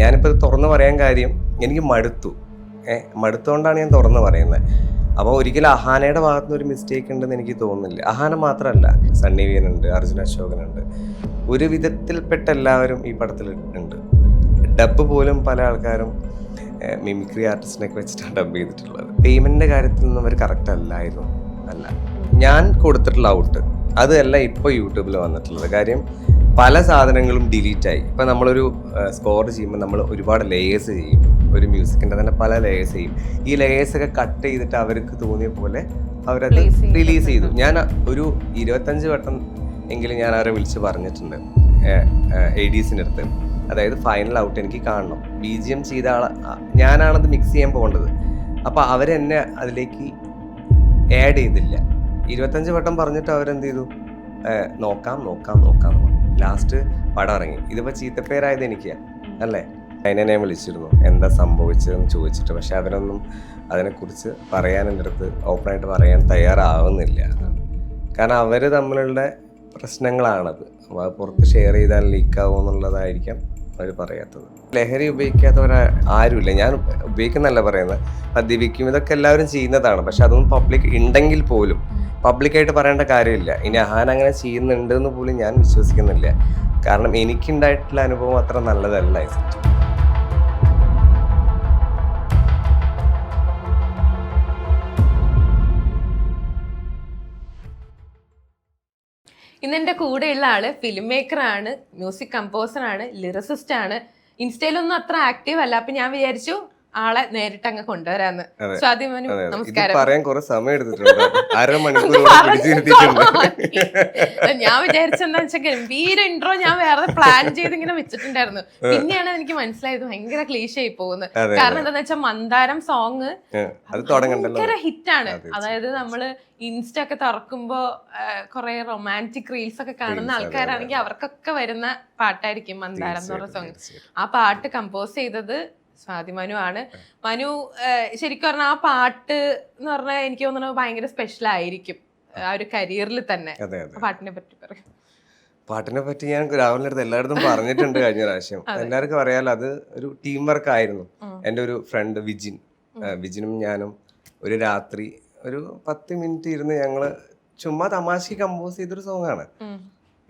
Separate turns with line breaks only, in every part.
ഞാനിപ്പോൾ ഇത് തുറന്ന് പറയാൻ കാര്യം എനിക്ക് മടുത്തു. ഏഹ് മടുത്തുകൊണ്ടാണ് ഞാൻ തുറന്ന് പറയുന്നത് അപ്പോൾ ഒരിക്കലും അഹാനയുടെ ഭാഗത്തുനിന്ന് ഒരു മിസ്റ്റേക്ക് ഉണ്ടെന്ന് എനിക്ക് തോന്നുന്നില്ല. അഹാന മാത്രമല്ല സണ്ണി വീനുണ്ട് അർജുന അശോകനുണ്ട്. ഒരു വിധത്തിൽപ്പെട്ട എല്ലാവരും ഈ പടത്തിൽ ഉണ്ട്. ഡബ് പോലും പല ആൾക്കാരും മിമിക്രി ആർട്ടിസ്റ്റിനൊക്കെ വെച്ചിട്ടാണ് ഡബ് ചെയ്തിട്ടുള്ളത്. പേയ്മെന്റിന്റെ കാര്യത്തിൽ നിന്നും അവർ കറക്റ്റ് അല്ലായിരുന്നു അല്ല. ഞാൻ കൊടുത്തിട്ടുള്ള ഔട്ട്. അതല്ല ഇപ്പോൾ യൂട്യൂബിൽ വന്നിട്ടുള്ളത്. കാര്യം പല സാധനങ്ങളും ഡിലീറ്റായി ഇപ്പം നമ്മളൊരു സ്കോർ ചെയ്യുമ്പോൾ നമ്മൾ ഒരുപാട് ലേയേഴ്സ് ചെയ്യും. ഒരു മ്യൂസിക്കിന്റെ തന്നെ പല ലേയേഴ്സ് ചെയ്യും. ഈ ലേയേഴ്സ് ഒക്കെ കട്ട് ചെയ്തിട്ട് അവർക്ക് തോന്നിയ പോലെ അവരത് റിലീസ് ചെയ്തു. ഞാൻ ഒരു ഇരുപത്തഞ്ച് വട്ടം എങ്കിലും ഞാൻ അവരെ വിളിച്ച് പറഞ്ഞിട്ടുണ്ട് എ ഡി സിന്റെ അടുത്ത്. അതായത് ഫൈനൽ ഔട്ട് എനിക്ക് കാണണം. ബി ജി എം ചെയ്ത ആളെ ഞാനാണത് മിക്സ് ചെയ്യാൻ പോകേണ്ടത്. അപ്പോൾ അവരെന്നെ അതിലേക്ക് ആഡ് ചെയ്തില്ല. ഇരുപത്തഞ്ച് വട്ടം പറഞ്ഞിട്ട് അവരെന്ത് ചെയ്തു? നോക്കാം നോക്കാം നോക്കാം നോക്കാം ലാസ്റ്റ് പടം ഇറങ്ങി. ഇതിപ്പോൾ ചീത്തപ്പേരായത് എനിക്ക്. അല്ലേ? അതിനെ ഞാൻ വിളിച്ചിരുന്നു. എന്താ സംഭവിച്ചതെന്ന് ചോദിച്ചിട്ട്. പക്ഷെ അതിനൊന്നും അതിനെക്കുറിച്ച് പറയാൻ എന്റെ അടുത്ത് ഓപ്പണായിട്ട് പറയാൻ തയ്യാറാവുന്നില്ല. കാരണം അവർ തമ്മിലുള്ള പ്രശ്നങ്ങളാണത്. അപ്പോൾ അത് പുറത്ത് ഷെയർ ചെയ്താൽ ലീക്കാവും എന്നുള്ളതായിരിക്കാം. അവർ പറയാത്തത്. ലഹരി ഉപയോഗിക്കാത്തവർ ആരുമില്ല. ഞാൻ ഉപയോഗിക്കുന്നല്ല പറയുന്നത്. മദ്യപിക്കും ഇതൊക്കെ എല്ലാവരും ചെയ്യുന്നതാണ്. പക്ഷെ അതൊന്നും പബ്ലിക് ഉണ്ടെങ്കിൽ പോലും പബ്ലിക്കായിട്ട് പറയേണ്ട കാര്യമില്ല. ഇനി അഹാൻ അങ്ങനെ ചെയ്യുന്നുണ്ട് എന്ന് പോലും ഞാൻ വിശ്വസിക്കുന്നില്ല. കാരണം എനിക്കുണ്ടായിട്ടുള്ള അനുഭവം അത്ര നല്ലതല്ല.
ഇന്ന് എന്റെ കൂടെയുള്ള ആൾ ഫിലിം മേക്കറാണ് മ്യൂസിക് ലിറിസിസ്റ്റ് ആണ് ഇൻസ്റ്റയിലൊന്നും അത്ര ആക്റ്റീവ് അല്ല. അപ്പൊ ഞാൻ വിചാരിച്ചു ആളെ നേരിട്ട് അങ്ങ് കൊണ്ടുവരാന്ന്
സ്വാതിമനു
നമസ്കാരം.
പറയാൻ കുറെ സമയം എടുത്തിട്ടുണ്ട്. അരമണിക്കൂർ
ഞാൻ വിചാരിച്ചെന്താ വെച്ചാൽ ഗംഭീര ഇൻട്രോ ഞാൻ വേറെ പ്ലാൻ ചെയ്ത് ഇങ്ങനെ വെച്ചിട്ടുണ്ടായിരുന്നു. പിന്നെയാണ് എനിക്ക് മനസ്സിലായത് ഭയങ്കര ക്ലീശയായി പോകുന്നത്. കാരണം എന്താന്ന് വെച്ചാൽ മന്ദാരം സോങ് ഭയങ്കര ഹിറ്റാണ്
ആണ്.
അതായത് നമ്മൾ ഇൻസ്റ്റ ഒക്കെ തുറക്കുമ്പോ കുറെ റൊമാന്റിക് റീൽസ് ഒക്കെ കാണുന്ന ആൾക്കാരാണെങ്കിൽ അവർക്കൊക്കെ വരുന്ന പാട്ടായിരിക്കും മന്ദാരം എന്ന് പറഞ്ഞ സോങ് ആ പാട്ട് കമ്പോസ് ചെയ്തത് സ്വാതി മനു ആണ്. മനു ശരിക്കും പറഞ്ഞാൽ ആ പാട്ട് എന്ന് പറഞ്ഞാൽ എനിക്ക് തോന്നുന്നത് ഭയങ്കര സ്പെഷ്യൽ ആയിരിക്കും. ആ ഒരു കരിയറിൽ തന്നെ. പാട്ടിനെ പറ്റി പറയാം.
പാട്ടിനെ പറ്റി ഞാൻ രാഹുലിന്റെ അടുത്ത് എല്ലായിടത്തും പറഞ്ഞിട്ടുണ്ട് കഴിഞ്ഞ പ്രാവശ്യം. എല്ലാവർക്കും അറിയാലോ അത് ഒരു ടീം വർക്ക് ആയിരുന്നു. എന്റെ ഒരു ഫ്രണ്ട് വിജിൻ. വിജിനും ഞാനും ഒരു രാത്രി ഒരു പത്ത് മിനിറ്റ് ഇരുന്ന് ഞങ്ങൾ ചുമ്മാ തമാശക്ക് കമ്പോസ് ചെയ്തൊരു സോങ് ആണ്.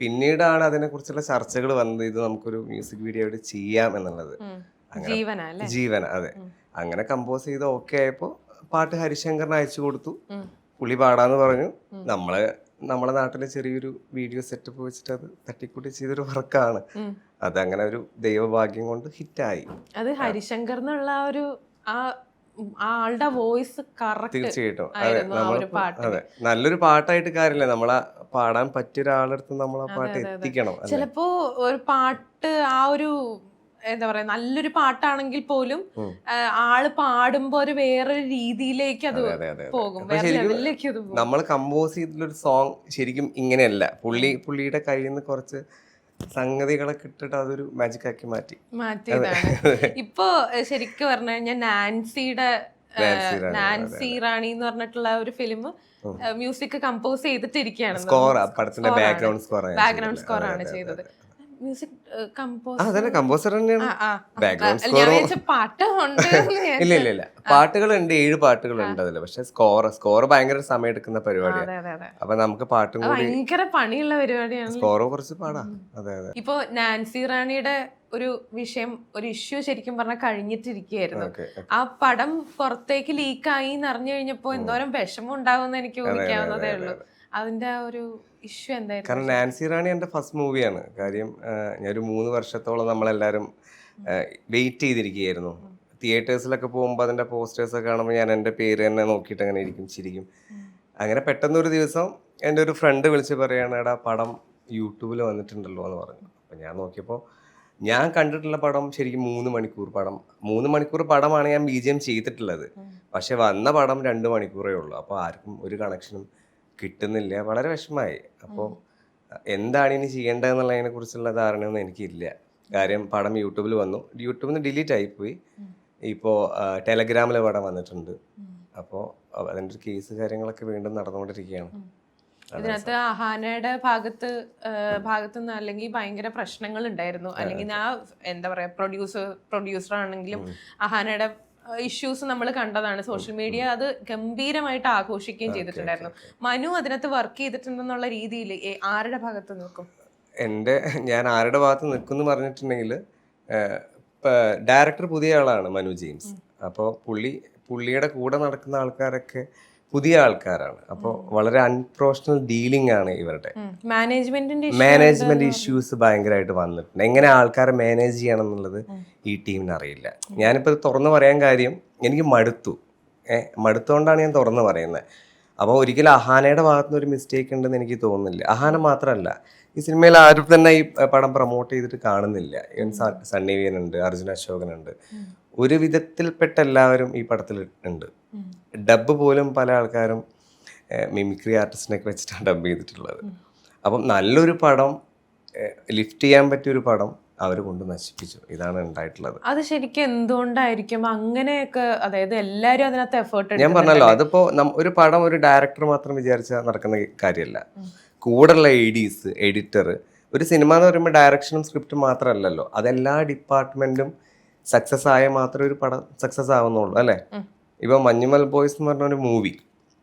പിന്നീടാണ് അതിനെക്കുറിച്ചുള്ള ചർച്ചകൾ വന്നത് ഇത് നമുക്കൊരു മ്യൂസിക് വീഡിയോ ആയിട്ട് ചെയ്യാം എന്നുള്ളത്.
ജീവന
അതെ. അങ്ങനെ കമ്പോസ് ചെയ്ത് ഓക്കെ ആയപ്പോ പാട്ട് ഹരിശങ്കറിന് അയച്ചു കൊടുത്തു.
പുളി
പുള്ളി പാടാന്ന് പറഞ്ഞു. നമ്മളെ നമ്മൾ നാട്ടിലെ ചെറിയൊരു വീഡിയോ സെറ്റപ്പ് വെച്ചിട്ട് അത് തട്ടിക്കൂട്ടി ചെയ്തൊരു വർക്കാണ്.
അത്
അങ്ങനെ ഒരു ദൈവഭാഗ്യം കൊണ്ട് ഹിറ്റായി.
അത് ഹരിശങ്കർ എന്നുള്ള ഒരു ആ ആളുടെ വോയിസ്
തീർച്ചയായിട്ടും. അതെ നമ്മൾ. അതെ നല്ലൊരു പാട്ടായിട്ട് കാര്യമില്ല. നമ്മളെ പാടാൻ പറ്റിയ ഒരാളടുത്ത് നമ്മൾ ആ പാട്ട്. എത്തിക്കണം
ചിലപ്പോ ഒരു പാട്ട് ആ ഒരു എന്താ പറയാ നല്ലൊരു പാട്ടാണെങ്കിൽ പോലും ആൾ പാടുമ്പോ ഒരു വേറൊരു രീതിയിലേക്ക് അത്. പോകും. വേറെ ലെവലിലേക്ക് അത് പോകും.
നമ്മൾ കമ്പോസ് ചെയ്തിട്ടുള്ളൊരു സോങ് ശരിക്കും ഇങ്ങനെയല്ല. പുള്ളി പുള്ളിയുടെ കയ്യിൽ നിന്ന് കുറച്ച് സംഗതികളൊക്കെ ഇട്ടിട്ട് അതൊരു മാജിക് ആക്കി മാറ്റി.
മാറ്റിയതാണ് ഇപ്പൊ ശരിക്കും പറഞ്ഞു കഴിഞ്ഞാൽ നാൻസിയുടെ
നാൻസി റാണി,
എന്ന് പറഞ്ഞിട്ടുള്ള ഒരു ഫിലിം മ്യൂസിക് കമ്പോസ് ചെയ്തിട്ടിരിക്കുകയാണ്.
സ്കോർ പടത്തിന്റെ ബാക്ക്ഗ്രൗണ്ട് സ്കോർ
ബാക്ക്ഗ്രൗണ്ട് സ്കോർ ആണ് ചെയ്തത്. മ്യൂസിക്
കമ്പോസർ തന്നെയാണ്. ഇല്ല ഇല്ല ഇല്ല. പാട്ടുകളുണ്ട് ഏഴ് പാട്ടുകളുണ്ട് അതിൽ. പക്ഷെ സ്കോർ സ്കോർ ഭയങ്കര സമയം എടുക്കുന്ന പരിപാടിയാണ് അപ്പൊ നമുക്ക് പാട്ടും
ഭയങ്കര പണിയുള്ള പരിപാടിയാണ്.
സ്കോർ കുറച്ച് പാടാം. അതെ അതെ.
ഇപ്പൊ നാൻസി റാണിയുടെ ഒരു വിഷയം ഒരു ഇഷ്യൂ ശരിക്കും പറഞ്ഞാൽ കഴിഞ്ഞിട്ടിരിക്കുകയായിരുന്നു. ആ പടം പുറത്തേക്ക് ലീക്കായി എന്ന് അറിഞ്ഞു കഴിഞ്ഞപ്പോ എന്തോരം വിഷമം ഉണ്ടാവുമെന്ന് എനിക്ക് ഊഹിക്കാവുന്നതേ ഉള്ളൂ. അതിന്റെ ആ ഒരു ഇഷ്യൂ എന്തായിരുന്നു?
കാരണം നാൻസി റാണി എന്റെ ഫസ്റ്റ് മൂവിയാണ്. കാര്യം ഞാൻ ഞാനൊരു മൂന്ന് വർഷത്തോളം നമ്മളെല്ലാവരും വെയിറ്റ് ചെയ്തിരിക്കുകയായിരുന്നു. തിയേറ്റേഴ്സിലൊക്കെ പോകുമ്പോൾ അതിന്റെ പോസ്റ്റേഴ്സൊക്കെ കാണുമ്പോൾ ഞാൻ എന്റെ പേര് തന്നെ നോക്കിയിട്ട് അങ്ങനെ ഇരിക്കും ചിരിക്കും. അങ്ങനെ പെട്ടെന്ന് ഒരു ദിവസം എന്റെ ഒരു ഫ്രണ്ട് വിളിച്ച് പറയാണ് എടാ പടം യൂട്യൂബിൽ വന്നിട്ടുണ്ടല്ലോ എന്ന് പറഞ്ഞു. അപ്പം ഞാൻ നോക്കിയപ്പോൾ ഞാൻ കണ്ടിട്ടുള്ള പടം ശരിക്കും മൂന്ന് മണിക്കൂർ പടം. മൂന്ന് മണിക്കൂർ പടമാണ് ഞാൻ ബി ജി എം ചെയ്തിട്ടുള്ളത്. പക്ഷെ വന്ന പടം രണ്ട് മണിക്കൂറേ ഉള്ളൂ. അപ്പോൾ ആർക്കും ഒരു കണക്ഷനും കിട്ടുന്നില്ല. വളരെ വിഷമമായി. അപ്പോൾ എന്താണ് ഇനി ചെയ്യേണ്ടതെന്നുള്ളതിനെ കുറിച്ചുള്ള ധാരണയൊന്നും എനിക്കില്ല. കാര്യം പടം യൂട്യൂബിൽ വന്നു. യൂട്യൂബിൽ നിന്ന് ഡിലീറ്റ് ആയിപ്പോയി. ഇപ്പോൾ ടെലഗ്രാമിൽ പടം വന്നിട്ടുണ്ട്. അപ്പോൾ അതിന്റെ ഒരു കേസ് കാര്യങ്ങളൊക്കെ വീണ്ടും നടന്നുകൊണ്ടിരിക്കുകയാണ്.
ഇതിനകത്ത് അഹാനയുടെ ഭാഗത്ത് ഭാഗത്ത് നിന്ന് അല്ലെങ്കിൽ ഭയങ്കര പ്രശ്നങ്ങൾ ഉണ്ടായിരുന്നു അല്ലെങ്കിൽ ആ എന്താ പറയാ പ്രൊഡ്യൂസർ പ്രൊഡ്യൂസർ ആണെങ്കിലും അഹാനയുടെ ഇഷ്യൂസ് നമ്മൾ കണ്ടതാണ്. സോഷ്യൽ മീഡിയ അത് ഗംഭീരമായിട്ട് ആഘോഷിക്കുകയും ചെയ്തിട്ടുണ്ടായിരുന്നു. മനു അതിനകത്ത് വർക്ക് ചെയ്തിട്ടുണ്ടെന്നുള്ള രീതിയിൽ ആരുടെ ഭാഗത്ത് നിൽക്കും?
എന്റെ ഞാൻ ആരുടെ ഭാഗത്ത് നിൽക്കുമെന്ന് പറഞ്ഞിട്ടുണ്ടെങ്കിൽ ഡയറക്ടർ പുതിയ ആളാണ് മനു ജെയിംസ്. അപ്പോൾ പുള്ളി പുള്ളിയുടെ കൂടെ നടക്കുന്ന ആൾക്കാരൊക്കെ പുതിയ ആൾക്കാരാണ്. അപ്പോൾ വളരെ അൺപ്രൊഫഷണൽ ഡീലിംഗ് ആണ് ഇവരുടെ.
മാനേജ്മെന്റിന്റെ
മാനേജ്മെന്റ് ഇഷ്യൂസ് ഭയങ്കരമായിട്ട് വന്നിട്ടുണ്ട്. എങ്ങനെ ആൾക്കാരെ മാനേജ് ചെയ്യണം എന്നുള്ളത് ഈ ടീമിന് അറിയില്ല. ഞാനിപ്പോൾ തുറന്നു പറയാൻ കാര്യം എനിക്ക് മടുത്തു. ഏഹ് മടുത്തുകൊണ്ടാണ് ഞാൻ തുറന്നു പറയുന്നത്. അപ്പോൾ ഒരിക്കലും അഹാനയുടെ ഭാഗത്തുനിന്ന് ഒരു മിസ്റ്റേക്ക് ഉണ്ടെന്ന് എനിക്ക് തോന്നുന്നില്ല. അഹാന മാത്രമല്ല ഈ സിനിമയിൽ ആരും തന്നെ ഈ പടം പ്രൊമോട്ട് ചെയ്തിട്ട് കാണുന്നില്ല. ഈവൻ സണ്ണി വീൻ ഉണ്ട് അർജുന അശോകൻ ഉണ്ട് ഒരു വിധത്തിൽപ്പെട്ട എല്ലാവരും ഈ പടത്തിൽ ഉണ്ട്. ഡബ് പോലും പല ആൾക്കാരും മിമിക്രി ആർട്ടിസ്റ്റിനൊക്കെ വെച്ചിട്ടാണ് ഡബ് ചെയ്തിട്ടുള്ളത്. അപ്പം നല്ലൊരു പടം ലിഫ്റ്റ് ചെയ്യാൻ പറ്റിയ ഒരു പടം അവർ കൊണ്ട് നശിപ്പിച്ചു. ഇതാണ് ഉണ്ടായിട്ടുള്ളത്.
അത് ശരിക്കും എന്തുകൊണ്ടായിരിക്കും അങ്ങനെയൊക്കെ അതായത് എല്ലാവരും അതിനകത്ത് എഫേർട്ട്
ഞാൻ പറഞ്ഞല്ലോ അതിപ്പോ ഒരു പടം ഒരു ഡയറക്ടർ മാത്രം വിചാരിച്ചാൽ നടക്കുന്ന കാര്യമല്ല കൂടെയുള്ള എഡീസ് എഡിറ്റർ ഒരു സിനിമ എന്ന് പറയുമ്പോൾ ഡയറക്ഷനും സ്ക്രിപ്റ്റും മാത്രമല്ലല്ലോ. അതെല്ലാ ഡിപ്പാർട്ട്മെന്റും സക്സസ് ആയ മാത്രമേ ഒരു പടം സക്സസ് ആവുന്നുള്ളൂ അല്ലേ? ഇപ്പൊ മഞ്ഞുമൽ ബോയ്സ് എന്ന് പറഞ്ഞ ഒരു മൂവി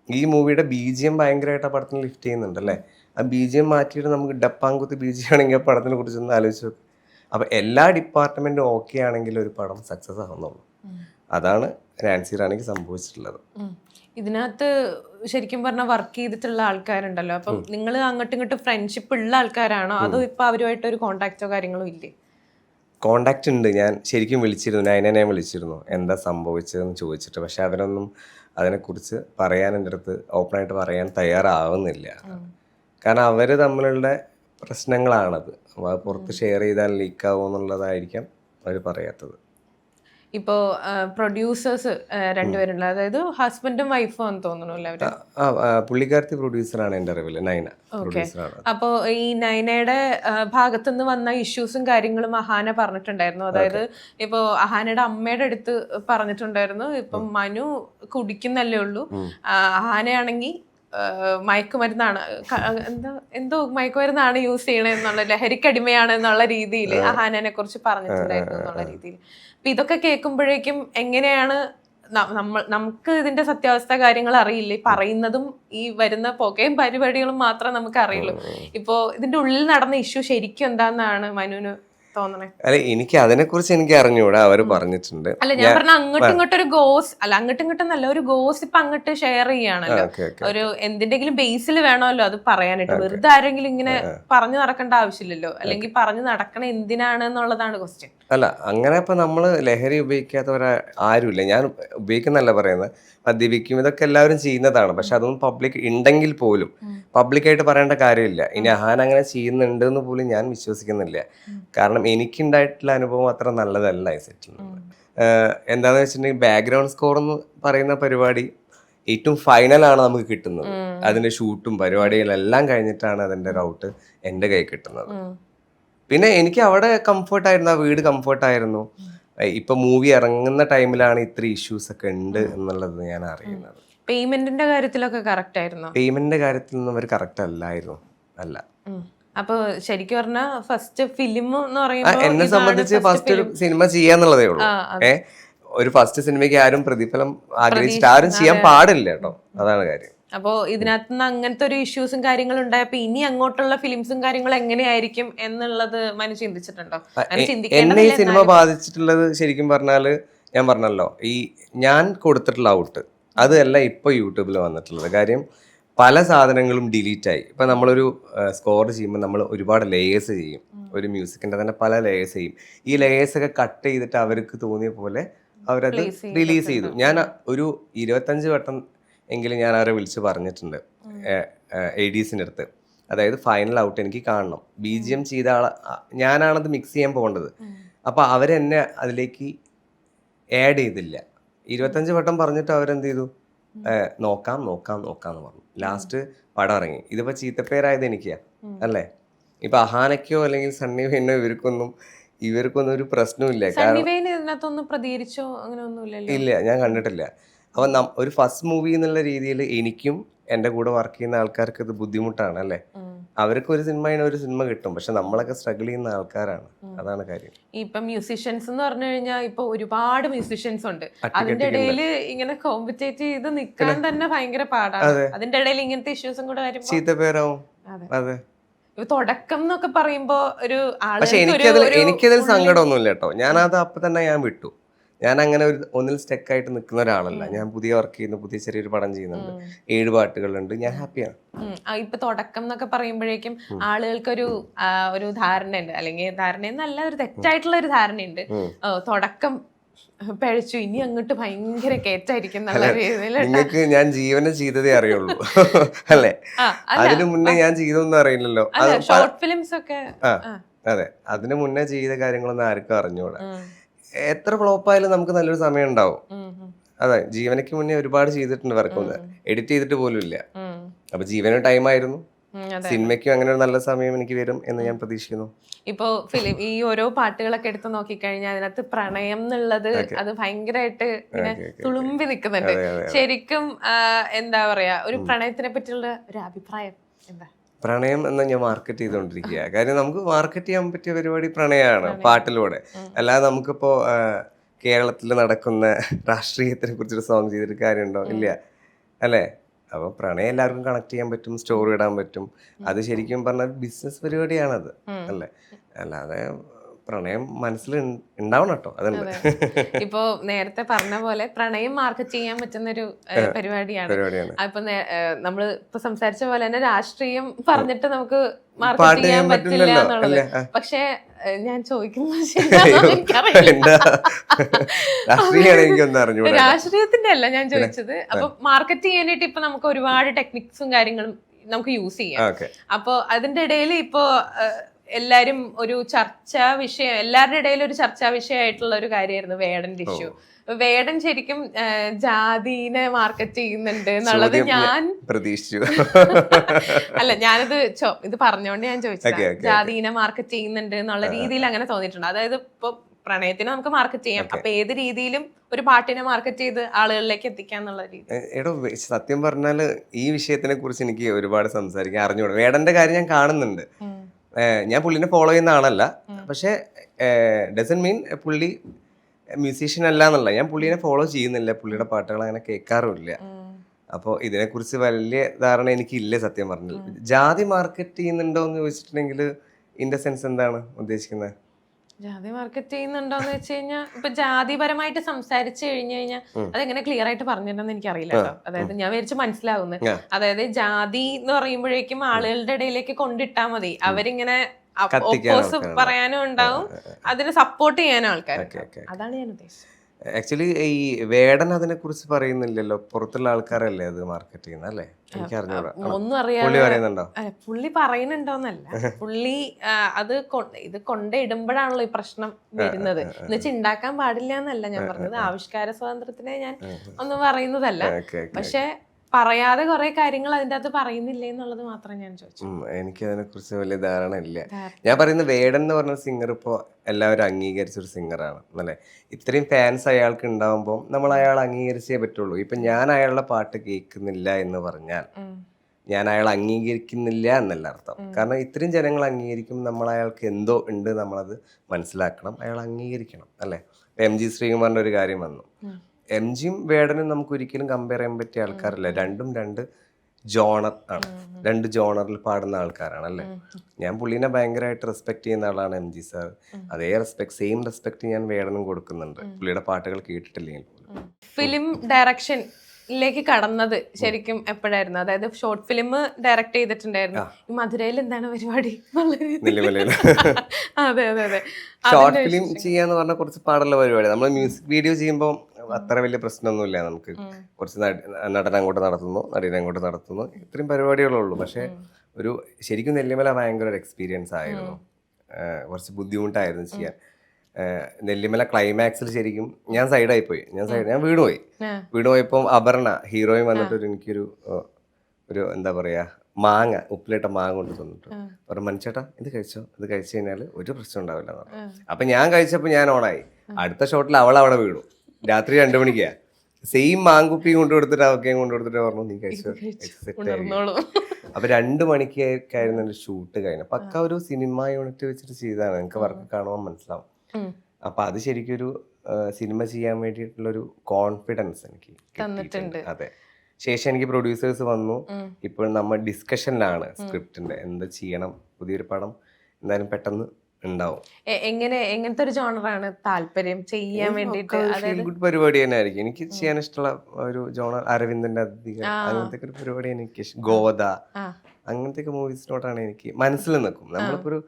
ഈ മൂവിയുടെ ബി ജി എം ഭയങ്കരമായിട്ട് ആ പടത്തിന് ലിഫ്റ്റ് ചെയ്യുന്നുണ്ട് അല്ലേ? ആ ബി ജി എം മാറ്റിയിട്ട് നമുക്ക് ഡപ്പാങ്കുത്ത് ബി ജി ആണെങ്കിൽ ആ പടത്തിനെ കുറിച്ച് ഒന്ന് ആലോചിച്ച് നോക്ക്. അപ്പൊ എല്ലാ ഡിപ്പാർട്ട്മെന്റും ഓക്കെ ആണെങ്കിൽ ഒരു പടം സക്സസ് ആവുന്നുള്ളൂ. അതാണ് നാൻസി റാണിക്ക് സംഭവിച്ചിട്ടുള്ളത്.
ഇതിനകത്ത് ശരിക്കും പറഞ്ഞാൽ വർക്ക് ചെയ്തിട്ടുള്ള ആൾക്കാരുണ്ടല്ലോ. അപ്പം നിങ്ങൾ അങ്ങോട്ടും ഇങ്ങോട്ടും ഫ്രണ്ട്ഷിപ്പ് ഉള്ള ആൾക്കാരാണോ? അതോ ഇപ്പൊ അവരുമായിട്ട് ഒരു കോണ്ടാക്റ്റോ കാര്യങ്ങളോ ഇല്ലേ?
കോണ്ടാക്റ്റ് ഉണ്ട്. ഞാൻ ശരിക്കും വിളിച്ചിരുന്നു. നയനെ ഞാൻ വിളിച്ചിരുന്നു. എന്താ സംഭവിച്ചതെന്ന് ചോദിച്ചിട്ട്. പക്ഷെ അവരൊന്നും അതിനെക്കുറിച്ച് പറയാൻ എന്റെ അടുത്ത് ഓപ്പണായിട്ട് പറയാൻ തയ്യാറാവുന്നില്ല. കാരണം അവർ തമ്മിലുള്ള പ്രശ്നങ്ങളാണത്. അപ്പോൾ അത് പുറത്ത് ഷെയർ ചെയ്താൽ ലീക്കാവും എന്നുള്ളതായിരിക്കാം അവർ പറയാത്തത്.
ഇപ്പോ പ്രൊഡ്യൂസേഴ്സ് രണ്ടുപേരുണ്ട്. അതായത് ഹസ്ബൻഡും വൈഫും എന്ന് തോന്നുന്നു
അവർ? പുള്ളിക്കാരത്തി പ്രൊഡ്യൂസറാണ് എന്റെ അറിവിൽ നൈന. ഓക്കെ
അപ്പോൾ ഈ നൈനയുടെ ഭാഗത്തുനിന്ന് വന്ന ഇഷ്യൂസും കാര്യങ്ങളും അഹാന പറഞ്ഞിട്ടുണ്ടായിരുന്നു. അതായത് ഇപ്പോ അഹാനയുടെ അമ്മയുടെ അടുത്ത് പറഞ്ഞിട്ടുണ്ടായിരുന്നു. ഇപ്പം മനു കുടിക്കുന്നല്ലേ ഉള്ളൂ. അഹാനയാണെങ്കിൽ മയക്കുമരുന്നാണ്. എന്താ എന്തോ മയക്കുമരുന്നാണ് യൂസ് ചെയ്യണെന്നുള്ള ലഹരിക്കടിമയാണ് എന്നുള്ള രീതിയിൽ അഹാനനെ കുറിച്ച് പറഞ്ഞിട്ടുണ്ടായിരുന്നു എന്നുള്ള രീതിയിൽ. അപ്പൊ ഇതൊക്കെ കേൾക്കുമ്പോഴേക്കും എങ്ങനെയാണ് നമ്മൾ നമുക്ക് ഇതിന്റെ സത്യാവസ്ഥ കാര്യങ്ങൾ അറിയില്ല. ഈ പറയുന്നതും ഈ വരുന്ന പുകയും പരിപാടികളും മാത്രമേ നമുക്ക് അറിയുള്ളൂ ഇപ്പോ ഇതിന്റെ ഉള്ളിൽ നടന്ന ഇഷ്യൂ ശരിക്കും എന്താന്നാണ് മനുവിന് തോന്നണേ.
അല്ല എനിക്ക് അതിനെക്കുറിച്ച് എനിക്ക് അറിഞ്ഞൂടാ അവർ പറഞ്ഞിട്ടുണ്ട്.
അല്ല ഞാൻ പറഞ്ഞ അങ്ങോട്ടും ഇങ്ങോട്ടും ഒരു ഗോസ് അല്ല അങ്ങോട്ടും ഇങ്ങോട്ടും നല്ല ഒരു ഗോസിപ്പ് അങ്ങോട്ട് ഷെയർ ചെയ്യാണല്ലോ ഒരു എന്തിന്റെങ്കിലും ബേസിൽ വേണമല്ലോ അത് പറയാനായിട്ട്. വെറുതെ ആരെങ്കിലും ഇങ്ങനെ പറഞ്ഞു നടക്കേണ്ട ആവശ്യമില്ലല്ലോ. അല്ലെങ്കിൽ പറഞ്ഞു നടക്കണ എന്തിനാണ് എന്നുള്ളതാണ് ക്വസ്റ്റ്യൻ
അല്ല അങ്ങനെ ഇപ്പം നമ്മൾ ലഹരി ഉപയോഗിക്കാത്തവരെ ആരുമില്ല. ഞാൻ ഉപയോഗിക്കുന്നല്ല പറയുന്നത്. മദ്യപിക്കും ഇതൊക്കെ എല്ലാവരും ചെയ്യുന്നതാണ്. പക്ഷെ അതൊന്നും പബ്ലിക് ഉണ്ടെങ്കിൽ പോലും പബ്ലിക്കായിട്ട് പറയേണ്ട കാര്യമില്ല. ഇനി അഹാൻ അങ്ങനെ ചെയ്യുന്നുണ്ട് എന്ന് പോലും ഞാൻ വിശ്വസിക്കുന്നില്ല. കാരണം എനിക്കുണ്ടായിട്ടുള്ള അനുഭവം അത്ര നല്ലതല്ല ഈ സെറ്റിൽ എന്താണെന്ന് വെച്ചിട്ടുണ്ടെങ്കിൽ ബാക്ക്ഗ്രൗണ്ട് സ്കോർ എന്ന് പറയുന്ന പരിപാടി ഏറ്റവും ഫൈനലാണ് നമുക്ക് കിട്ടുന്നത്. അതിന്റെ ഷൂട്ടും പരിപാടികളെല്ലാം കഴിഞ്ഞിട്ടാണ് അതിന്റെ റൗട്ട് എന്റെ കൈ കിട്ടുന്നത്. പിന്നെ എനിക്ക് അവിടെ കംഫർട്ടായിരുന്നു ആ വീട് കംഫർട്ടായിരുന്നു ഇപ്പൊ മൂവി ഇറങ്ങുന്ന ടൈമിലാണ് ഇത്ര ഇഷ്യൂസ് ഒക്കെ ഉണ്ട് എന്നുള്ളത് ഞാൻ അറിയുന്നത്.
പേയ്മെന്റിന്റെ കാര്യത്തിലൊക്കെ കറക്റ്റ് ആയിരുന്നു?
പേയ്മെന്റിന്റെ കാര്യത്തിൽ അവർ കറക്റ്റ് അല്ലായിരുന്നു. അല്ല.
അപ്പൊ ശരിക്കും പറഞ്ഞാൽ ഫസ്റ്റ് ഫിലിം എന്ന് പറയുമ്പോൾ
എന്നെ സംബന്ധിച്ച് ഫസ്റ്റ് ഒരു സിനിമ ചെയ്യാന്നുള്ളതേ ഉള്ളൂ. ഏഹ് ഒരു ഫസ്റ്റ് സിനിമയ്ക്ക് ആരും പ്രതിഫലം ആഗ്രഹിച്ചിട്ട് ആരും ചെയ്യാൻ പാടില്ല കേട്ടോ. അതാണ് കാര്യം.
അപ്പോ ഇതിനകത്ത് നിന്ന് അങ്ങനത്തെ ഒരു ഇഷ്യൂസും കാര്യങ്ങളും ഉണ്ടായപ്പോ ഇനി അങ്ങോട്ടുള്ള ഫിലിംസും കാര്യങ്ങളും എങ്ങനെയായിരിക്കും എന്നുള്ളത് മനു ചിന്തിച്ചിട്ടുണ്ടോ?
എന്നെ ഈ സിനിമ ബാധിച്ചിട്ടുള്ളത് ശരിക്കും പറഞ്ഞാൽ ഞാൻ പറഞ്ഞല്ലോ ഈ ഞാൻ കൊടുത്തിട്ടുള്ള ഔട്ട് അതല്ല ഇപ്പൊ യൂട്യൂബിൽ വന്നിട്ടുള്ളത്. കാര്യം പല സാധനങ്ങളും ഡിലീറ്റ് ആയി ഇപ്പൊ നമ്മളൊരു സ്കോർ ചെയ്യുമ്പോൾ നമ്മൾ ഒരുപാട് ലേയേഴ്സ് ചെയ്യും. ഒരു മ്യൂസിക്കിന്റെ തന്നെ പല ലേയേഴ്സ് ചെയ്യും. ഈ ലേയേഴ്സ് ഒക്കെ കട്ട് ചെയ്തിട്ട് അവർക്ക് തോന്നിയ പോലെ അവരത് റിലീസ് ചെയ്തു. ഞാൻ ഒരു ഇരുപത്തഞ്ച് വട്ടം എങ്കിലും ഞാൻ അവരെ വിളിച്ച് പറഞ്ഞിട്ടുണ്ട്. എ ഡീസിന്റെ അടുത്ത് അതായത് ഫൈനൽ ഔട്ട് എനിക്ക് കാണണം. ബി ജി എം ചെയ്ത ആളെ ഞാനാണത് മിക്സ് ചെയ്യാൻ പോകേണ്ടത്. അപ്പോൾ അവരെന്നെ അതിലേക്ക് ആഡ് ചെയ്തില്ല. ഇരുപത്തഞ്ച് വട്ടം പറഞ്ഞിട്ട് അവരെന്ത് ചെയ്തു? നോക്കാം നോക്കാം നോക്കാം എന്ന് പറഞ്ഞു. ലാസ്റ്റ് പടം ഇറങ്ങി. ഇതിപ്പോൾ ചീത്തപ്പേരായത് എനിക്കാ. അല്ലേ? ഇപ്പൊ അഹാനയ്ക്കോ അല്ലെങ്കിൽ സണ്ണി വെയിനോ ഇവർക്കൊന്നും ഇവർക്കൊന്നും ഒരു പ്രശ്നമില്ല ഇല്ല ഞാൻ കണ്ടിട്ടില്ല. അപ്പൊ നം- ഒരു ഫസ്റ്റ് മൂവി എന്നുള്ള രീതിയിൽ എനിക്കും എന്റെ കൂടെ വർക്ക് ചെയ്യുന്ന ആൾക്കാർക്ക് ഇത് ബുദ്ധിമുട്ടാണ് അല്ലേ. അവർക്ക് ഒരു സിനിമ ഒരു സിനിമ കിട്ടും പക്ഷെ നമ്മളൊക്കെ സ്ട്രഗിൾ ചെയ്യുന്ന ആൾക്കാരാണ്. അതാണ് കാര്യം.
ഇപ്പൊ മ്യൂസിഷ്യൻസ് എന്ന് പറഞ്ഞു കഴിഞ്ഞാൽ ഇപ്പൊ ഒരുപാട് മ്യൂസിഷ്യൻസ് ഉണ്ട്. അതിന്റെ ഇടയിൽ ഇങ്ങനെ കോമ്പറ്റേറ്റ് ചെയ്ത് നിൽക്കാൻ തന്നെ ഭയങ്കര പാടാണ്. അതിന്റെ ഇടയിൽ ഇങ്ങനത്തെ ഇഷ്യൂസും കൂടെ വരും
ചീത്ത പേരാവും.
അതെ. തുടക്കം എന്നൊക്കെ പറയുമ്പോ ഒരു
പക്ഷെ എനിക്കതിൽ
ഒരു
എനിക്കതിൽ സങ്കടമൊന്നുമില്ല കേട്ടോ. ഞാനത് അപ്പൊ തന്നെ ഞാൻ വിട്ടു. ഞാൻ അങ്ങനെ ഒരു ഒന്നിൽ സ്റ്റെക്ക് ആയിട്ട് നിൽക്കുന്ന ഒരാളല്ല. ഞാൻ പുതിയ വർക്ക് ചെയ്യുന്നു പുതിയ ചെറിയൊരു പടം ചെയ്യുന്നുണ്ട്. ഏഴ് പാട്ടുകളുണ്ട്. ഞാൻ ഹാപ്പിയാണ്
ഇപ്പൊ തുടക്കം എന്നൊക്കെ പറയുമ്പോഴേക്കും ആളുകൾക്കൊരു ഒരു ധാരണയുണ്ട്. അല്ലെങ്കിൽ ധാരണ എന്നല്ല ഒരു തെറ്റായിട്ടുള്ള ഒരു ധാരണയുണ്ട്. തുടക്കം പഴച്ചു. ഇനി അങ്ങോട്ട് ഭയങ്കര കേറ്റായിരിക്കും
നിങ്ങൾക്ക് ഞാൻ ജീവനം ചെയ്തതേ അറിയുള്ളൂ. അല്ലെ? അതിനു മുന്നേ ഞാൻ ചെയ്തൊന്നും അറിയില്ലല്ലോ.
ഷോർട്ട് ഫിലിംസ് ഒക്കെ.
അതെ. അതിനു മുന്നേ ചെയ്ത കാര്യങ്ങളൊന്നും ആർക്കും അറിഞ്ഞൂടാ. എത്ര ഫ്ലോപ്പ് ആയാലും നമുക്ക് നല്ലൊരു സമയം ഉണ്ടാവും അതെ ജീവനക്ക് മുന്നേ ഒരുപാട് ചെയ്തിട്ടുണ്ട് വർക്കൊന്ന്. എഡിറ്റ് ചെയ്തിട്ട് പോലും ഇല്ല. അപ്പൊ ജീവന് ടൈം ആയിരുന്നു സിനിമയ്ക്കും അങ്ങനെ ഒരു നല്ല സമയം എനിക്ക് വരും എന്ന് ഞാൻ പ്രതീക്ഷിക്കുന്നു.
ഇപ്പോ ഫിലിം ഈ ഓരോ പാട്ടുകളൊക്കെ എടുത്ത് നോക്കിക്കഴിഞ്ഞാൽ അതിനകത്ത് പ്രണയം എന്നുള്ളത് അത് ഭയങ്കരമായിട്ട് ഇങ്ങനെ തുളുമ്പി നിൽക്കുന്നുണ്ട് ശരിക്കും എന്താ പറയാ ഒരു പ്രണയത്തിനെ പറ്റിയുള്ള ഒരു അഭിപ്രായം എന്താ?
പ്രണയം എന്ന ഞാൻ മാർക്കറ്റ് ചെയ്തുകൊണ്ടിരിക്കുക കാര്യം നമുക്ക് മാർക്കറ്റ് ചെയ്യാൻ പറ്റിയ പരിപാടി പ്രണയമാണ് പാട്ടിലൂടെ. അല്ലാതെ നമുക്കിപ്പോൾ കേരളത്തിൽ നടക്കുന്ന രാഷ്ട്രീയത്തിനെ കുറിച്ചൊരു സോങ് ചെയ്തിട്ട് കാര്യമുണ്ടോ? ഇല്ല. അല്ലേ? അപ്പോൾ പ്രണയം എല്ലാവർക്കും കണക്ട് ചെയ്യാൻ പറ്റും സ്റ്റോറി ഇടാൻ പറ്റും. അത് ശരിക്കും പറഞ്ഞാൽ ബിസിനസ് പരിപാടിയാണത്. അല്ലേ? അല്ലാതെ പ്രണയം മനസ്സിൽ ഉണ്ടാവണം കേട്ടോ അതുണ്ട്.
ഇപ്പോ നേരത്തെ പറഞ്ഞ പോലെ പ്രണയം മാർക്കറ്റ് ചെയ്യാൻ പറ്റുന്ന ഒരു പരിപാടിയാണ്. അപ്പൊ നമ്മൾ നമ്മൾ ഇപ്പൊ സംസാരിച്ച പോലെ തന്നെ രാഷ്ട്രീയം പറഞ്ഞിട്ട് നമുക്ക് മാർക്കറ്റ് ചെയ്യാൻ പറ്റില്ല എന്നുള്ളത്. പക്ഷെ ഞാൻ ചോദിക്കുന്നത് രാഷ്ട്രീയത്തിന്റെ അല്ല ഞാൻ ചോദിച്ചത്. അപ്പൊ മാർക്കറ്റ് ചെയ്യാനായിട്ട് ഇപ്പൊ നമുക്ക് ഒരുപാട് ടെക്നിക്സും കാര്യങ്ങളും നമുക്ക് യൂസ് ചെയ്യാം. അപ്പൊ അതിന്റെ ഇടയിൽ ഇപ്പോ എല്ലാരും ഒരു ചർച്ചാ വിഷയം എല്ലാവരുടെ ഇടയിൽ ഒരു ചർച്ചാ വിഷയമായിട്ടുള്ള ഒരു കാര്യമായിരുന്നു വേടന്റെ ഇഷ്യൂ വേടൻ ശരിക്കും ജാതിനെ മാർക്കറ്റ് ചെയ്യുന്നുണ്ട് എന്നുള്ളത് ഞാൻ
പ്രതീക്ഷിച്ചു.
അല്ല ഞാനിത് ഇത് പറഞ്ഞോണ്ട് ഞാൻ ചോദിച്ചത്. ജാതിനെ മാർക്കറ്റ് ചെയ്യുന്നുണ്ട് എന്നുള്ള രീതിയിൽ അങ്ങനെ തോന്നിയിട്ടുണ്ട്. അതായത് ഇപ്പൊ പ്രണയത്തിന് നമുക്ക് മാർക്കറ്റ് ചെയ്യാം. അപ്പൊ ഏത് രീതിയിലും ഒരു പാട്ടിനെ മാർക്കറ്റ് ചെയ്ത് ആളുകളിലേക്ക് എത്തിക്കാന്നുള്ള രീതി.
എടോ സത്യം പറഞ്ഞാൽ ഈ വിഷയത്തിനെ കുറിച്ച് എനിക്ക് ഒരുപാട് സംസാരിക്കാൻ അറിഞ്ഞൂടാ. വേടന്റെ കാര്യം ഞാൻ കാണുന്നുണ്ട്. ഞാൻ പുള്ളിനെ ഫോളോ ചെയ്യുന്ന ആളല്ല. പക്ഷെ ഡസൻ മീൻ പുള്ളി മ്യൂസീഷ്യൻ അല്ല എന്നല്ല. ഞാൻ പുള്ളിനെ ഫോളോ ചെയ്യുന്നില്ല. പുള്ളിയുടെ പാട്ടുകൾ അങ്ങനെ കേൾക്കാറുമില്ല. അപ്പോൾ ഇതിനെക്കുറിച്ച് വലിയ ധാരണ എനിക്ക് എനിക്കില്ല സത്യം പറഞ്ഞാൽ. ജാതി മാർക്കറ്റ് ചെയ്യുന്നുണ്ടോ എന്ന് ചോദിച്ചിട്ടുണ്ടെങ്കിൽ ഇൻ ദ സെൻസ് എന്താണ് ഉദ്ദേശിക്കുന്നത്?
ജാതി മാർക്കറ്റ് ചെയ്യുന്നുണ്ടോന്ന് വെച്ച് കഴിഞ്ഞാൽ ഇപ്പൊ ജാതിപരമായിട്ട് സംസാരിച്ചു കഴിഞ്ഞു കഴിഞ്ഞാൽ അതെങ്ങനെ ക്ലിയർ ആയിട്ട് പറഞ്ഞിട്ടുണ്ടെന്ന് എനിക്ക് അറിയില്ല കേട്ടോ അതായത് ഞാൻ വിചാരിച്ച് മനസ്സിലാവുന്നത്. അതായത് ജാതി എന്ന് പറയുമ്പോഴേക്കും ആളുകളുടെ ഇടയിലേക്ക് കൊണ്ടിട്ടാ മതി. അവരിങ്ങനെ ഒപ്പോസ് പറയാനും ഉണ്ടാവും. അതിന് സപ്പോർട്ട് ചെയ്യാനും ആൾക്കാർ അതാണ് ഞാൻ ഉദ്ദേശിച്ചത്.
ആക്ച്വലി ഈ വേടൻ അതിനെ കുറിച്ച് പറയുന്നില്ലല്ലോ. പുറത്തുള്ള ആൾക്കാരല്ലേ അത് മാർക്കറ്റ് ചെയ്യുന്ന അല്ലേ? എനിക്ക്
ഒന്നും
പുള്ളി പറയുന്നുണ്ടോ?
അല്ല പുള്ളി പറയുന്നുണ്ടോന്നല്ല. പുള്ളി അത് ഇത് കൊണ്ടിടുമ്പോഴാണല്ലോ ഈ പ്രശ്നം വരുന്നത്. എന്നുവെച്ചാൽ ഉണ്ടാക്കാൻ പാടില്ല എന്നല്ല ഞാൻ പറഞ്ഞത്. ആവിഷ്കാര സ്വാതന്ത്ര്യത്തിനെ ഞാൻ ഒന്നും പറയുന്നതല്ല. പക്ഷെ പറയാതെ കുറെ കാര്യങ്ങൾ അതിന്റെ അകത്ത് പറയുന്നില്ലേ എന്നുള്ളത് മാത്രം ഞാൻ ചോദിച്ചു.
എനിക്ക് അതിനെ കുറിച്ച് വലിയ ധാരണ ഇല്ല ഞാൻ പറയുന്ന വേടൻ എന്ന് പറഞ്ഞ സിംഗർ ഇപ്പോൾ എല്ലാവരും അംഗീകരിച്ച ഒരു സിംഗറാണ് അല്ലേ? ഇത്രയും ഫാൻസ് അയാൾക്ക് ഉണ്ടാവുമ്പോൾ നമ്മൾ അയാൾ അംഗീകരിച്ചേ പറ്റുള്ളൂ. ഇപ്പം ഞാൻ അയാളുടെ പാട്ട് കേൾക്കുന്നില്ല എന്ന് പറഞ്ഞാൽ. ഞാൻ അയാൾ അംഗീകരിക്കുന്നില്ല എന്നല്ല അർത്ഥം. കാരണം ഇത്രയും ജനങ്ങൾ അംഗീകരിക്കും നമ്മൾ അയാൾക്ക് എന്തോ ഉണ്ട് നമ്മളത് മനസ്സിലാക്കണം അയാൾ അംഗീകരിക്കണം. അല്ലേ? എം ജി ശ്രീകുമാറിന്റെ ഒരു കാര്യം വന്നു. എം ജിയും വേടനും നമുക്ക് ഒരിക്കലും കമ്പയർ ചെയ്യാൻ പറ്റിയ ആൾക്കാരല്ല? രണ്ടും രണ്ട് ജോണർ ആണ്. രണ്ട് ജോണറിൽ പാടുന്ന ആൾക്കാരാണ് അല്ലേ? ഞാൻ പുള്ളീനെ ഭയങ്കരമായിട്ട് റെസ്പെക്ട് ചെയ്യുന്ന ആളാണ് എം ജി സാർ. അതേ റെസ്പെക്ട് സെയിം റെസ്പെക്ട് ഞാൻ വേടനും കൊടുക്കുന്നുണ്ട്. പുള്ളിയുടെ പാട്ടുകൾ കേട്ടിട്ടില്ലെങ്കിൽ
ഫിലിം ഡയറക്ഷൻ ിലേക്ക് കടന്നത് ശരിക്കും എപ്പോഴായിരുന്നു? അതായത് ഷോർട്ട് ഫിലിം ഡയറക്ട് ചെയ്തിട്ടുണ്ടായിരുന്നു. ഈ മധുരയിൽ എന്താണ് പരിപാടി? അതെ അതെ അതെ.
ഷോർട്ട് ഫിലിം ചെയ്യാന്ന് പറഞ്ഞ കുറച്ച് പാടുള്ള പരിപാടി? നമ്മൾ മ്യൂസിക് വീഡിയോ ചെയ്യുമ്പോൾ അത്ര വലിയ പ്രശ്നമൊന്നുമില്ല. നമുക്ക് കുറച്ച് നടൻ അങ്ങോട്ട് നടത്തുന്നു നടീനെ അങ്ങോട്ട് നടത്തുന്നു. ഇത്രയും പരിപാടികളേ ഉള്ളൂ പക്ഷെ ഒരു ശരിക്കും നെല്ലിമല ഭയങ്കര ഒരു എക്സ്പീരിയൻസ് ആയിരുന്നു. കുറച്ച് ബുദ്ധിമുട്ടായിരുന്നു ചെയ്യാൻ. നെല്ലിമല ക്ലൈമാക്സിൽ ശരിക്കും ഞാൻ സൈഡായി പോയി ഞാൻ സൈഡ് ഞാൻ വീട്
പോയി
വീട് പോയപ്പോൾ അപർണ ഹീറോയും വന്നിട്ട് ഒരു എനിക്കൊരു ഒരു എന്താ പറയാ മാങ്ങ ഉപ്പിലിട്ട മാങ്ങ കൊണ്ട് തന്നിട്ട്. പറഞ്ഞു മനുഷ്യട്ടാ ഇത് കഴിച്ചോ? ഇത് കഴിച്ചു കഴിഞ്ഞാൽ ഒരു പ്രശ്നം ഉണ്ടാവില്ല എന്ന് പറഞ്ഞു. അപ്പൊ ഞാൻ കഴിച്ചപ്പോൾ ഞാൻ ഓണായി അടുത്ത ഷോട്ടിൽ അവൾ അവിടെ വീണു. രാത്രി രണ്ടു മണിക്കാ. സെയിം മാങ്കുപ്പി കൊണ്ടു കൊടുത്തിട്ട് അവക്കെയും കൊണ്ടു കൊടുത്തിട്ട് പറഞ്ഞു നീ കഴിച്ചു അപ്പൊ രണ്ടു മണിക്കായിരുന്നു എന്റെ ഷൂട്ട് കഴിഞ്ഞു പക്ക ഒരു സിനിമ യൂണിറ്റ് വെച്ചിട്ട് ചെയ്തതാണ്. എനിക്ക് വർക്ക് കാണുമ്പോൾ മനസ്സിലാവും. അപ്പൊ അത് ശരിക്കും ഒരു സിനിമ ചെയ്യാൻ വേണ്ടിയിട്ടുള്ള ഒരു കോൺഫിഡൻസ് എനിക്ക്
തന്നിട്ടുണ്ട്.
അതെ. ശേഷം എനിക്ക് പ്രൊഡ്യൂസേഴ്സ് വന്നു. ഇപ്പോൾ നമ്മൾ ഡിസ്കഷനിലാണ് സ്ക്രിപ്റ്റിന്റെ എന്താ ചെയ്യണം? പുതിയൊരു പടം. എന്തായാലും പെട്ടെന്ന് ഉണ്ടാവും.
എങ്ങനെ എങ്ങനത്തെ ഒരു ജോണറാണ് താല്പര്യം? ചെയ്യാൻ വേണ്ടിട്ട്
ഗുഡ് പരിപാടി തന്നെ ആയിരിക്കും. എനിക്ക് ചെയ്യാൻ ഇഷ്ടമുള്ള ഒരു ജോണർ അരവിന്ദന്റെ അധികം. അങ്ങനത്തെ ഒരു പരിപാടി എനിക്ക്
ആ.
അങ്ങനത്തെ മൂവീസിനോടാണ് എനിക്ക് മനസ്സിൽ നിൽക്കും. നമ്മളിപ്പോ ഒരു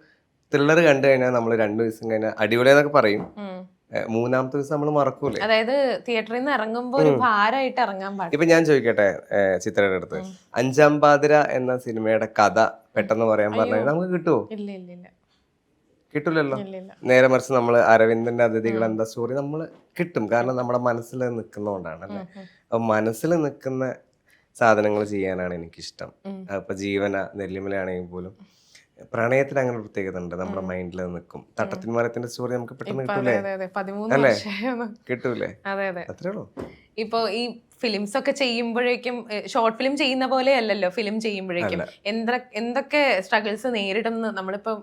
ത്രില്ലർ കണ്ടു കഴിഞ്ഞാൽ നമ്മൾ രണ്ടു ദിവസം കഴിഞ്ഞാൽ അടിപൊളിയെന്നൊക്കെ പറയും. മൂന്നാമത്തെ ദിവസം നമ്മൾ മറക്കൂലേ.
അതായത് തിയേറ്ററിൽ നിന്ന് ഇറങ്ങുമ്പോൾ ഒരു ഭാരമായിട്ട് ഇറങ്ങാൻ പാടില്ല.
ഇപ്പൊ ഞാൻ ചോദിക്കട്ടെ ചിത്രയുടെ അടുത്ത്. അഞ്ചാം പാതിര എന്ന സിനിമയുടെ കഥ പെട്ടെന്ന് പറയാൻ പറഞ്ഞാൽ നമുക്ക് കിട്ടുമോ
ഇല്ല ഇല്ല ഇല്ല.
കിട്ടില്ലല്ലോ നേരെ മറിച്ച് നമ്മൾ അരവിന്ദന്റെ അതിഥികൾ എന്താ സ്റ്റോറി നമ്മൾ കിട്ടും. കാരണം നമ്മുടെ മനസ്സിൽ നിൽക്കുന്നതുകൊണ്ടാണ് അല്ലേ? അപ്പൊ മനസ്സിൽ നിൽക്കുന്ന സാധനങ്ങൾ ചെയ്യാനാണ് എനിക്കിഷ്ടം. അപ്പൊ ജീവന നെല്ലിമലയാണെങ്കിൽ പോലും പ്രണയത്തിന് അങ്ങനെ പ്രത്യേകത ഉണ്ട് നമ്മുടെ മൈൻഡിൽ നിൽക്കും. തട്ടത്തിൻ മരത്തിന്റെ സ്റ്റോറി നമുക്ക് പെട്ടെന്ന് കിട്ടൂലേ? അല്ലേ? കിട്ടൂലേ?
അതെ അതെ.
അത്രേ ഉള്ളൂ.
ഇപ്പൊ ഈ ഫിലിംസ് ഒക്കെ ചെയ്യുമ്പോഴേക്കും ഷോർട്ട് ഫിലിം ചെയ്യുന്ന പോലെ അല്ലല്ലോ ഫിലിം ചെയ്യുമ്പോഴേക്കും. എന്ത എന്തൊക്കെ സ്ട്രഗിൾസ് നേരിടുന്ന നമ്മളിപ്പോ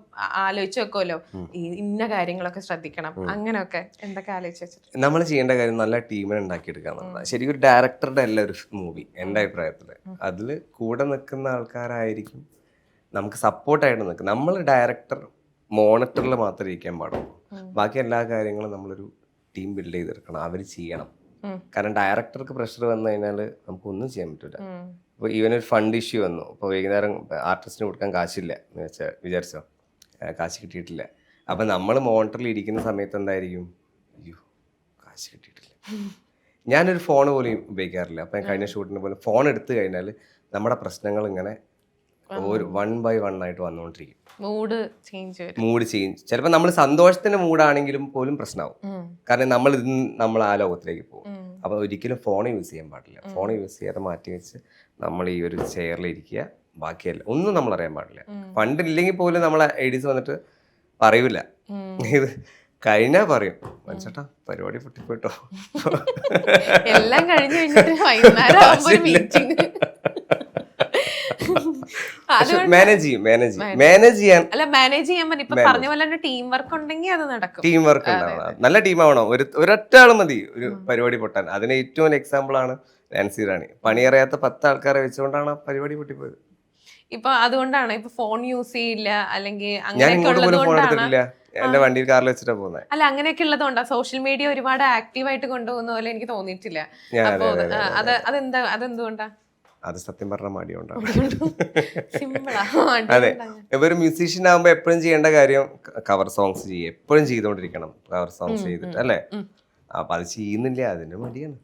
ആലോചിച്ച് വെക്കുമല്ലോ ഈ ഇന്ന കാര്യങ്ങളൊക്കെ ശ്രദ്ധിക്കണം. അങ്ങനെയൊക്കെ എന്തൊക്കെ ആലോചിച്ച്
നമ്മൾ ചെയ്യേണ്ട കാര്യം നല്ല ടീമിനെ ഉണ്ടാക്കിയെടുക്കുക എന്നുള്ളതാണ് ശരിക്കും ഒരു ഡയറക്ടറുടെ അല്ല ഒരു മൂവി എന്റെ അഭിപ്രായത്തിൽ അതിൽ കൂടെ നിൽക്കുന്ന ആൾക്കാരായിരിക്കും നമുക്ക് സപ്പോർട്ടായിട്ട് നിൽക്കും. നമ്മൾ ഡയറക്ടർ മോണിറ്ററിൽ മാത്രമേ ഇരിക്കാൻ പാടുള്ളൂ. ബാക്കി എല്ലാ കാര്യങ്ങളും നമ്മളൊരു ടീം ബിൽഡ് ചെയ്തെടുക്കണം. അവർ ചെയ്യണം. കാരണം ഡയറക്ടർക്ക് പ്രഷർ വന്നു കഴിഞ്ഞാൽ നമുക്കൊന്നും ചെയ്യാൻ പറ്റില്ല. ഇപ്പോൾ ഈവൻ ഒരു ഫണ്ട് ഇഷ്യൂ വന്നു. ഇപ്പോൾ വൈകുന്നേരം ആർട്ടിസ്റ്റിന് കൊടുക്കാൻ കാശില്ല എന്ന് വെച്ചാൽ വിചാരിച്ചോ? കാശ് കിട്ടിയിട്ടില്ല. അപ്പം നമ്മൾ മോണിറ്ററിൽ ഇരിക്കുന്ന സമയത്ത് എന്തായിരിക്കും? അയ്യോ കാശ് കിട്ടിയിട്ടില്ല. ഞാനൊരു ഫോൺ പോലും ഉപയോഗിക്കാറില്ല. അപ്പം കഴിഞ്ഞ ഷൂട്ടിന് പോലും ഫോൺ എടുത്തു കഴിഞ്ഞാൽ നമ്മുടെ പ്രശ്നങ്ങൾ ഇങ്ങനെ ഒരു വൺ ബൈ വൺ ആയിട്ട് വന്നുകൊണ്ടിരിക്കും
മൂഡ് ചേഞ്ച്
മൂഡ് ചേഞ്ച് ചിലപ്പോൾ നമ്മൾ സന്തോഷത്തിന്റെ മൂഡാണെങ്കിലും പോലും പ്രശ്നമാവും. കാരണം നമ്മൾ ഇത് നമ്മൾ ആ ലോകത്തിലേക്ക് പോകും.
അപ്പൊ
അപ്പോൾ ഒരിക്കലും ഫോൺ യൂസ് ചെയ്യാൻ പാടില്ല. ഫോൺ യൂസ് ചെയ്യാതെ മാറ്റി വെച്ച് നമ്മൾ ഈ ഒരു ചെയറിൽ ഇരിക്കുക. ബാക്കിയല്ല ഒന്നും നമ്മൾ അറിയാൻ പാടില്ല. പണ്ടില്ലെങ്കിൽ പോലും നമ്മളെ എഡീസ് വന്നിട്ട് പറയൂല. ഇത് കഴിഞ്ഞാ പറയും. മനസ്സേട്ടാ പരിപാടി പൊട്ടിപ്പോയിട്ടോ.
എല്ലാം കഴിഞ്ഞു കഴിഞ്ഞിട്ട് വൈകുന്നേരം
മാനേജ് ചെയ്യും മാനേജ് ചെയ്യും. മാനേജ് ചെയ്യാൻ
അല്ല മാനേജ് ചെയ്യാൻ മതി. ഇപ്പൊ പറഞ്ഞ പോലെ തന്നെ ടീം വർക്ക് ഉണ്ടെങ്കിൽ അത് നടക്കും.
ടീം വർക്ക് ഉണ്ടാവണം. നല്ല ടീം ആവണം. ഒരു ഒരൊറ്റ ആൾ മതി ഒരു പരിപാടി പൊട്ടാൻ. അതിന് ഏറ്റവും വലിയ എക്സാമ്പിൾ ആണ് നാൻസി റാണി. പണിയറിയാത്ത പത്ത് ആൾക്കാരെ വെച്ചുകൊണ്ടാണ് ആ പരിപാടി പൊട്ടിപ്പോയത്.
ഇപ്പൊ അതുകൊണ്ടാണ് ഇപ്പൊ ഫോൺ യൂസ് ചെയ്യില്ല അല്ലെങ്കിൽ അങ്ങനെയൊക്കെ
എന്റെ വണ്ടിയിൽ കാറിൽ വെച്ചിട്ടാ പോകുന്നത്
അല്ല അങ്ങനെയൊക്കെ ഉള്ളതുകൊണ്ടാ. സോഷ്യൽ മീഡിയ ഒരുപാട് ആക്റ്റീവ് ആയിട്ട് കൊണ്ടുപോകുന്ന പോലെ എനിക്ക് തോന്നിയിട്ടില്ല. അപ്പോ അത്. അതെന്താ അതെന്തുകൊണ്ടാ?
അത് സത്യം പറഞ്ഞ മടിയുണ്ടാവും. അതെ. ഇപ്പൊ ഒരു മ്യൂസീഷ്യൻ ആകുമ്പോ എപ്പോഴും ചെയ്യേണ്ട കാര്യം കവർ സോങ്സ് ചെയ്യുക എപ്പോഴും ചെയ്തുകൊണ്ടിരിക്കണം. കവർ സോങ്സ് ചെയ്തിട്ട് അല്ലേ? അപ്പൊ അത് ചെയ്യുന്നില്ല? അതിന്റെ മടിയാണ്.